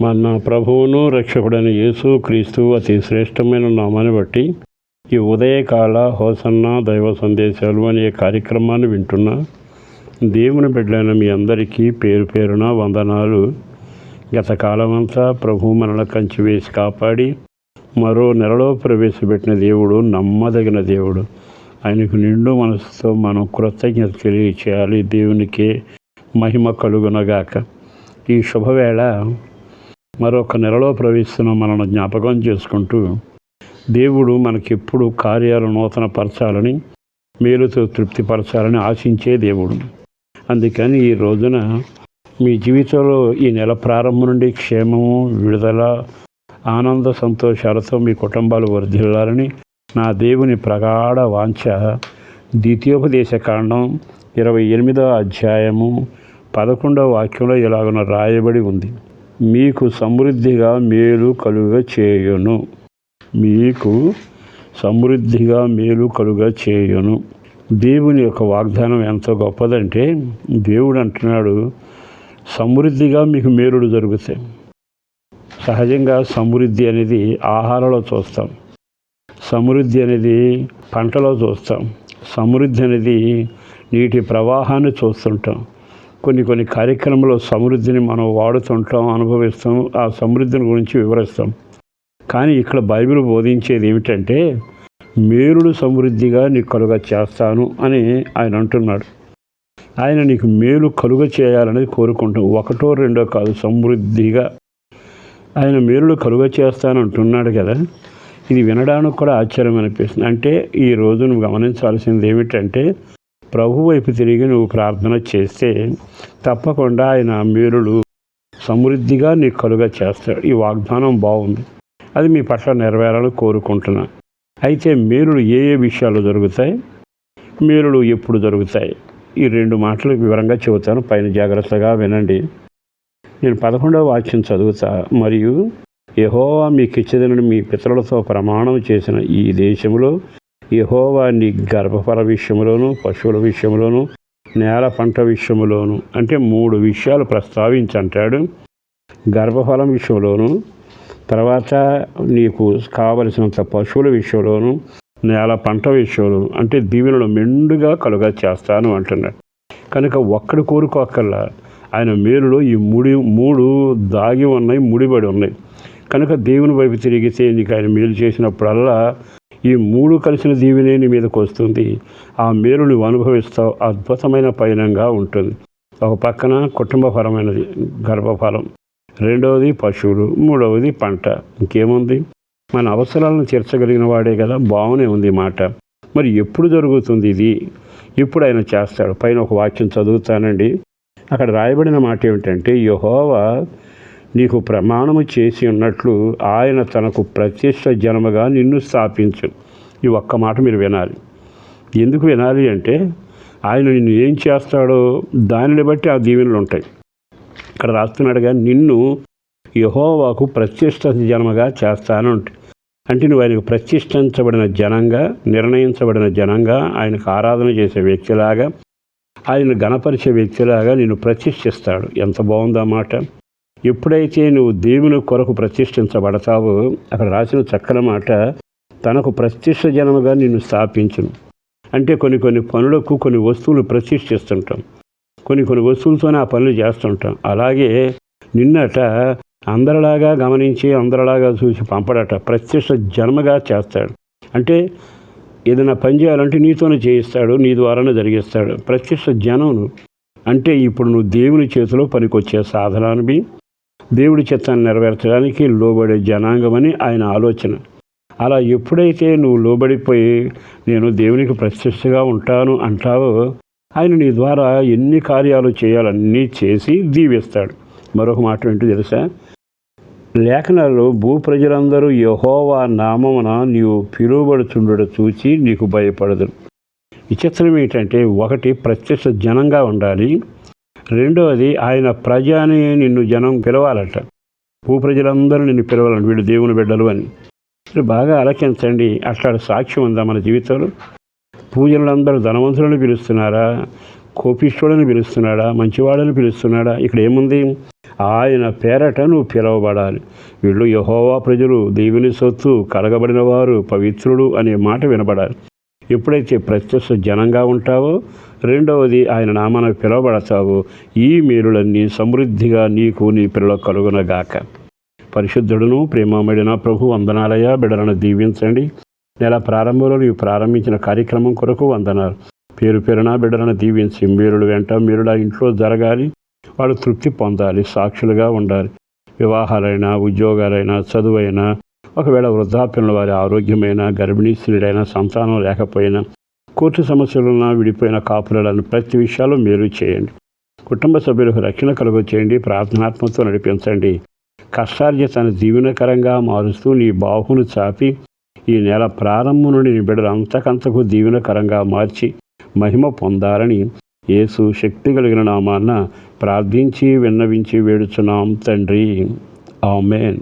మన ప్రభువును రక్షకుడైన యేసు క్రీస్తు అతి శ్రేష్టమైన నామాన్ని బట్టి ఈ ఉదయకాల హోసన్న దైవ సందేశాలు అనే కార్యక్రమాన్ని వింటున్న. దేవుని బిడ్డలైన మీ అందరికీ పేరు పేరున వందనాలు. గత కాలమంతా ప్రభు మనల కంచి వేసి కాపాడి మరో నెలలో ప్రవేశపెట్టిన దేవుడు నమ్మదగిన దేవుడు. ఆయనకు నిండు మనసుతో మనం కృతజ్ఞత తెలియచేయాలి. దేవునికే మహిమ కలుగునగాక. ఈ శుభవేళ మరొక నెలలో ప్రవేశిస్తున్న మనను జ్ఞాపకం చేసుకుంటూ దేవుడు మనకెప్పుడు కార్యాలు నూతన పరచాలని మేలుతో తృప్తిపరచాలని ఆశించే దేవుడు. అందుకని ఈ రోజున మీ జీవితంలో ఈ నెల ప్రారంభం నుండి క్షేమము విడుదల ఆనంద సంతోషాలతో మీ కుటుంబాలు వర్ధిల్లాలని నా దేవుని ప్రగాఢ వాంఛ. ద్వితీయోపదేశ కాండం ఇరవై ఎనిమిదవ అధ్యాయము పదకొండవ వాక్యంలో ఇలాగున రాయబడి ఉంది. మీకు సమృద్ధిగా మేలు కలుగ చేయును మీకు సమృద్ధిగా మేలు కలుగ చేయును దేవుని యొక్క వాగ్దానం ఎంత గొప్పదంటే దేవుడు అంటున్నాడు సమృద్ధిగా మీకు మేలుడు జరుగుతాయి. సహజంగా సమృద్ధి అనేది ఆహారంలో చూస్తాం. సమృద్ధి అనేది పంటలో చూస్తాం. సమృద్ధి అనేది నీటి ప్రవాహాన్ని చూస్తుంటాం. కొన్ని కొన్ని కార్యక్రమంలో సమృద్ధిని మనం వాడుతుంటాం అనుభవిస్తాం ఆ సమృద్ధిని గురించి వివరిస్తాం. కానీ ఇక్కడ బైబిల్ బోధించేది ఏమిటంటే మేలుడు సమృద్ధిగా నీకు కలుగ చేస్తాను అని ఆయన అంటున్నాడు. ఆయన నీకు మేలు కలుగ చేయాలనేది కోరుకుంటాం. ఒకటో రెండో కాదు సమృద్ధిగా. ఆయన మేలుడు కలుగ చేస్తాను అంటున్నాడు కదా. ఇది వినడానికి కూడా ఆశ్చర్యం అనిపిస్తుంది అంటే ఈ రోజు నువ్వు గమనించాల్సింది ఏమిటంటే ప్రభు వైపు తిరిగి నువ్వు ప్రార్థన చేస్తే తప్పకుండా ఆయన మేలుడు సమృద్ధిగా నీకు కలుగ చేస్తాడు. ఈ వాగ్దానం బాగుంది. అది మీ పట్ల నెరవేరాలని కోరుకుంటున్నా. అయితే మేలులు ఏ ఏ విషయాలు జరుగుతాయి? మేలులు ఎప్పుడు దొరుకుతాయి ఈ రెండు మాటలు వివరంగా చెబుతాను. పైన జాగ్రత్తగా వినండి. నేను పదకొండవ వాక్యం చదువుతా. మరియు యహోవా మీకు ఇచ్చేదనని మీ పితరులతో ప్రమాణం చేసిన ఈ దేశంలో యహోవా నీ గర్భఫల విషయంలోను పశువుల విషయంలోను నేల పంట విషయంలోను అంటే మూడు విషయాలు ప్రస్తావించంటాడు. గర్భఫలం విషయంలోను తర్వాత నీకు కావలసినంత పశువుల విషయంలోను నేల పంట విషయంలో అంటే దీవెనలు మెండుగా కలుగ చేస్తాను అంటున్నాడు. కనుక ఒక్కడి కోరుకోకల్లా ఆయన మేలులో ఈ ముడి మూడు దాగి ఉన్నాయి ముడిబడి ఉన్నాయి. కనుక దేవుని వైపు తిరిగితే నీకు ఆయన మేలు చేసినప్పుడల్లా ఈ మూడు కలిసిన దీవెనే నీ మీదకి వస్తుంది. ఆ మేలు నువ్వు అనుభవిస్తావు. అద్భుతమైన పయనంగా ఉంటుంది. ఒక పక్కన కుటుంబపరమైనది గర్భఫలం. రెండవది పశువులు. మూడవది పంట. ఇంకేముంది? మన అవసరాలను తీర్చగలిగిన వాడే కదా. బాగునే ఉంది మాట. మరి ఎప్పుడు జరుగుతుంది ఇది? ఇప్పుడు ఆయన చేస్తాడు? పైన ఒక వాక్యం చదువుతానండి. అక్కడ రాయబడిన మాట ఏమిటంటే యహోవా నీకు ప్రమాణము చేసి ఉన్నట్లు ఆయన తనకు ప్రత్యక్ష జన్మగా నిన్ను స్థాపించు. ఈ ఒక్క మాట మీరు వినాలి. ఎందుకు వినాలి అంటే ఆయన నిన్ను ఏం చేస్తాడో దానిని బట్టి ఆ దీవెనలు ఉంటాయి. ఇక్కడ రాస్తున్నాడుగా నిన్ను యహోవాకు ప్రత్యక్ష జన్మగా చేస్తాను అంటే. నువ్వు ఆయనకు ప్రతిష్ఠించబడిన జనంగా నిర్ణయించబడిన జనంగా ఆయనకు ఆరాధన చేసే వ్యక్తిలాగా ఆయన గణపరిచే వ్యక్తిలాగా నిన్ను ప్రతిష్ఠిస్తాడు ఎంత బాగుందన్నమాట ఎప్పుడైతే నువ్వు దేవుని కొరకు ప్రతిష్ఠించబడతావో అక్కడ రాసిన చక్కని మాట తనకు ప్రతిష్ఠ జనముగా నిన్ను స్థాపించను. అంటే కొన్ని కొన్ని పనులకు కొన్ని వస్తువులు ప్రతిష్ఠిస్తుంటాం. కొన్ని కొన్ని వస్తువులతోనే ఆ పనులు చేస్తుంటాం. అలాగే నిన్నట అందరిలాగా గమనించి అందరిలాగా చూసి పంపడట ప్రత్యక్ష జన్మగా చేస్తాడు. అంటే ఏదైనా పని చేయాలంటే నీతోనే చేయిస్తాడు నీ ద్వారానే జరిగిస్తాడు. ప్రత్యక్ష జనం అంటే ఇప్పుడు నువ్వు దేవుని చేతిలో పనికొచ్చే సాధనాన్ని దేవుడి చిత్తాన్ని నెరవేర్చడానికి లోబడే జనాంగమని ఆయన ఆలోచన. అలా ఎప్పుడైతే నువ్వు లోబడిపోయి నేను దేవునికి ప్రత్యక్షగా ఉంటాను అంటావో ఆయన నీ ద్వారా ఎన్ని కార్యాలు చేయాలన్నీ చేసి దీవిస్తాడు. మరొక మాట ఏంటో తెలుసా? లేఖనాలు భూ ప్రజలందరూ యహోవా నామమున నీవు పిలువబడుచుండడు చూచి నీకు భయపడదు విచిత్రం ఏంటంటే ఒకటి ప్రత్యక్ష జనంగా ఉండాలి రెండవది ఆయన ప్రజని నిన్ను జనం పిలవాలట. భూప్రజలందరూ నిన్ను పిలవాలని వీళ్ళు దేవుని బిడ్డలు అని. బాగా ఆలోచించండి అట్లాంటి సాక్ష్యం ఉందా మన జీవితంలో? పూజలందరూ ధనవంతులను పిలుస్తున్నారా? కోపిష్ఠుడని పిలుస్తున్నాడా? మంచివాడని పిలుస్తున్నాడా? ఇక్కడ ఏముంది? ఆయన పేరట నువ్వు పిలవబడాలి. వీళ్ళు యహోవా ప్రజలు దేవుని సొత్తు కలగబడిన వారు పవిత్రుడు అనే మాట వినబడాలి. ఎప్పుడైతే ప్రత్యక్ష జనంగా ఉంటావో రెండవది ఆయన నామాన పిలువబడతావో. ఈ మేలులన్నీ సమృద్ధిగా నీకు నీ పిల్లల కలుగునగాక. పరిశుద్ధుడును ప్రేమమడిన ప్రభు వందనాలయ బిడలను దీవించండి. నెల ప్రారంభంలో నీవు ప్రారంభించిన కార్యక్రమం కొరకు వందనాలు. పేరు పేరున బిడలను దీవించి మీరుడు వెంట మీరుల ఇంట్లో జరగాలి. వాళ్ళు తృప్తి పొందాలి సాక్షులుగా ఉండాలి. వివాహాలైనా ఉద్యోగాలైనా చదువైనా ఒకవేళ వృద్ధాప్యంలో వారి ఆరోగ్యమైన గర్భిణీ స్త్రీడైన సంతానం లేకపోయినా కోర్టు సమస్యలున్నా విడిపోయిన కాపులలను ప్రతి విషయాలు మీరు చేయండి. కుటుంబ సభ్యులకు రక్షణ కలుగు చేయండి ప్రార్థనాత్మతో నడిపించండి. కష్టార్జితను దీవెనకరంగా మారుస్తూ నీ బాహును చాపి ఈ నెల ప్రారంభం నుండి నీ బిడ్డలు అంతకంతకు దీవెనకరంగా మార్చి మహిమ పొందాలని యేసు శక్తి కలిగిన నామాన్న ప్రార్థించి విన్నవించి వేడుచున్నాం తండ్రి. ఆమెన్.